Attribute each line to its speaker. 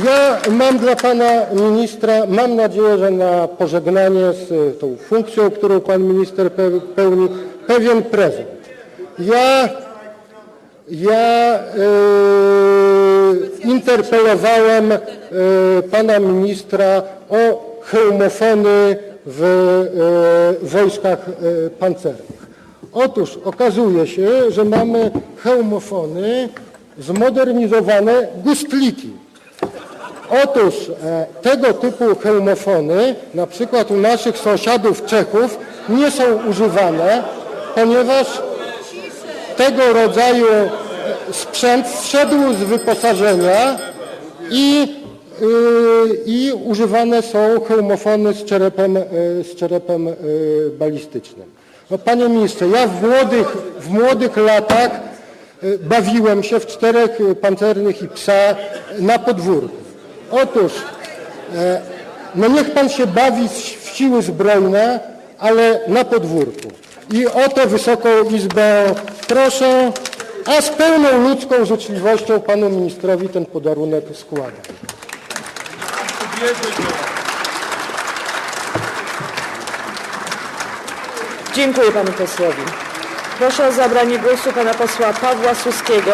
Speaker 1: Ja mam dla pana ministra, mam nadzieję, że na pożegnanie z y, tą funkcją, którą pan minister pe- pełni, pewien prezent. Ja, ja y, interpelowałem y, pana ministra o hełmofony w wojskach pancernych. Otóż okazuje się, że mamy hełmofony zmodernizowane gustliki. Otóż e, tego typu hełmofony, na przykład u naszych sąsiadów Czechów, nie są używane, ponieważ tego rodzaju e, sprzęt zszedł z wyposażenia i, y, i używane są hełmofony z czerepem, y, z czerepem balistycznym. No, panie ministrze, ja w młodych, w młodych latach bawiłem się w czterech pancernych i psa na podwórku. Otóż, e, no niech pan się bawi w siły zbrojne, ale na podwórku. I o to Wysoką Izbę proszę, a z pełną ludzką życzliwością panu ministrowi ten podarunek składam.
Speaker 2: Dziękuję panu posłowi. Proszę o zabranie głosu pana posła Pawła Suskiego.